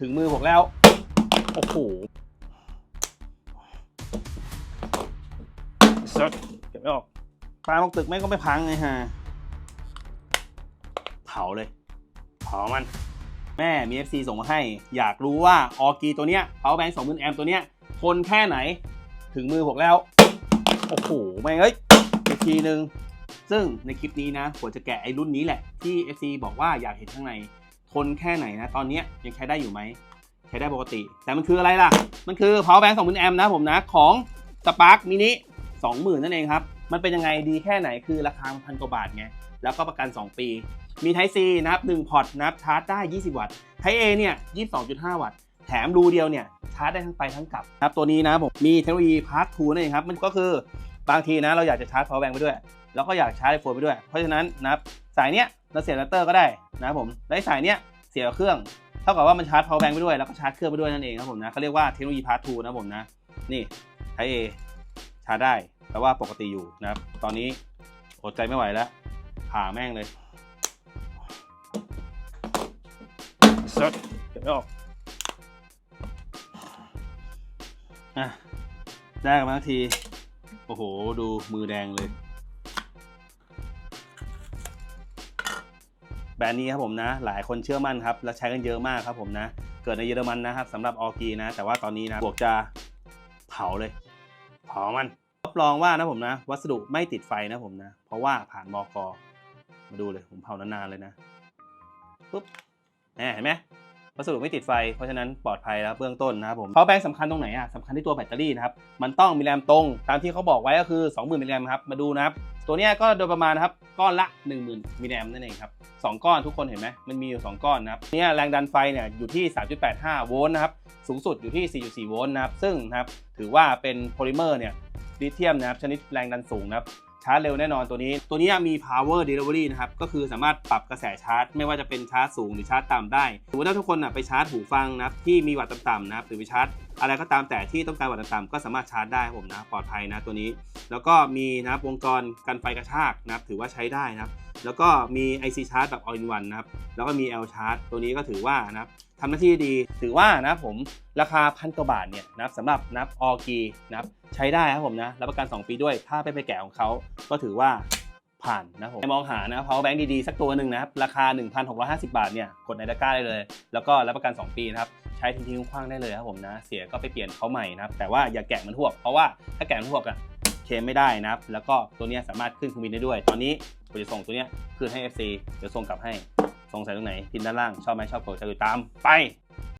ถึงมือผมแล้ว โอ้โหสัสเก็บไม่ออกปลาลงตึกแม่งก็ไม่พังไงฮะเผาเลย เผามัน แม่มี FC ส่งมาให้ อยากรู้ว่าออกีตัวเนี้ย power bank 20,000แอมตัวเนี้ยทนแค่ไหน ถึงมือผมแล้ว โอ้โหแม่เอ้ยอีกทีนึง ซึ่งในคลิปนี้นะผมจะแกะไอ้รุ่นนี้แหละ ที่ FC บอกว่าอยากเห็นข้างใน ทนแค่ไหนนะ ตอนนี้ยังใช้ได้อยู่ไหม ใช้ได้ปกติ แต่มันคืออะไรล่ะ มันคือ power bank 20,000แอมป์นะผมนะ ของ Spark mini 20,000 นั่นเองครับ มันเป็นยังไงดีแค่ไหนคือราคาพันกว่าบาทไง แล้วก็ประกัน 2 ปี มี Type C นะครับ1พอร์ตนะครับชาร์จได้ 20 วัตต์ Type A เนี่ย 22.5 วัตต์ แถมรูเดียวเนี่ยชาร์จได้ทั้งไปทั้งกลับนะครับตัวนี้นะผมมีเทคโนโลยีพาร์ท2นั่นเองครับ มันก็คือบางทีนะเราอยากจะชาร์จ power bank ไปด้วย แล้วก็อยากชาร์จไอโฟนไปด้วย เพราะฉะนั้นนะครับสายเนี้ย เราเสียบแบตเตอร์ก็ได้นะครับผมและสายเนี้ยเสียบเครื่องเท่ากับว่ามันชาร์จ power bank ไปด้วยแล้วก็ชาร์จเครื่องไปด้วยนั่นเองครับผมนะเขาเรียกว่าเทคโนโลยีพาร์ท2นะผมนะนี่ Type A ชาร์จได้แต่ว่าปกติอยู่นะครับตอนนี้อดใจไม่ไหวแล้วผ่าแม่งเลยสดเก็บไม่ออกอะได้กันมาที โอ้โห ดูมือแดงเลย แบรนด์นี้ครับผมนะ หลายคนเชื่อมั่นครับ และใช้กันเยอะมากครับผมนะ เกิดในเยอรมันนะครับสำหรับออกีนะ แต่ว่าตอนนี้นะบวกจะเผาเลย เผามันรับรองว่านะผมนะ วัสดุไม่ติดไฟนะผมนะ เพราะว่าผ่านมอกมาดูเลยผมเผานานๆเลยนะปุ๊บแหมเห็นไหมวัสดุไม่ติดไฟ เพราะฉะนั้นปลอดภัยแล้วเบื้องต้นนะครับผมเขาแบงสำคัญตรงไหนอะสำคัญที่ตัวแบตเตอรี่นะครับ มันต้องมีแรมตรง ตามที่เขาบอกไว้ก็คือ 20,000มิลลิแอมป์ครับ มาดูนะครับ ตัวนี้ก็โดยประมาณนะครับก้อนละ 10,000มิลลิแอมป์นั่นเองครับสองก้อนทุกคนเห็นไหมมันมีอยู่ 2 ก้อนนะครับเนี่ยแรงดันไฟเนี่ยอยู่ที่ 3.85 โวลต์นะครับสูงสุดอยู่ที่ 4.4 โวลต์นะครับซึ่งนะครับถือว่าเป็นโพลิเมอร์เนี่ยลิเธียมนะครับชนิดแรงดันสูงนะครับาร์จเร็วแน่นอนตัวนี้ ตัวนี้มี power delivery นะครับ ก็คือสามารถปรับกระแสชาร์จ ไม่ว่าจะเป็นชาร์จสูงหรือชาร์จต่ำได้สมมติถ้าทุกคนนะไปชาร์จหูฟังนะครับที่มีวัตต์ต่ำๆนะครับหรือไปชาร์จอะไรก็ตามแต่ที่ต้องการวัตต์ต่ำๆก็สามารถชาร์จได้ผมนะปลอดภัยนะตัวนี้ แล้วก็มีนะวงจรกันไฟกระชากนะครับถือว่าใช้ได้นะครับ แล้วก็มี IC Charge แบบ All in One นะครับ แล้วก็มี L Charge ตัวนี้ก็ถือว่านะครับทำหน้าที่ดี ถือว่านะผมราคาพันกว่าบาทเนี่ยนะครับสำหรับนับออกีนะครับใช้ได้ครับผมนะ รับประกัน 2 ปีด้วย ถ้าไปไปแกะของเขาก็ถือว่าผ่านนะผมมองหานะ power bank ดีๆ สักตัวหนึ่งนะครับ ราคา 1,650 บาทเนี่ย กดในตะกร้าได้เลย แล้วก็รับประกัน 2 ปีนะครับ ใช้ทิ้งๆคว้างๆได้เลยครับผมนะ เสียก็ไปเปลี่ยนเขาใหม่นะครับ แต่ว่าอย่าแกะมันทวกเพราะว่าถ้าแกะมันทวกอะเคลมไม่ได้นะครับ แล้วก็ตัวนี้สามารถขึ้นเครื่องบินได้ด้วย ตอนนี้ ผมจะส่งตัวเนี้ยคืนให้ FC เดี๋ยวส่งกลับให้สงสัยตรงไหนพิมพ์ด้านล่างชอบไหมชอบกดติดตามไป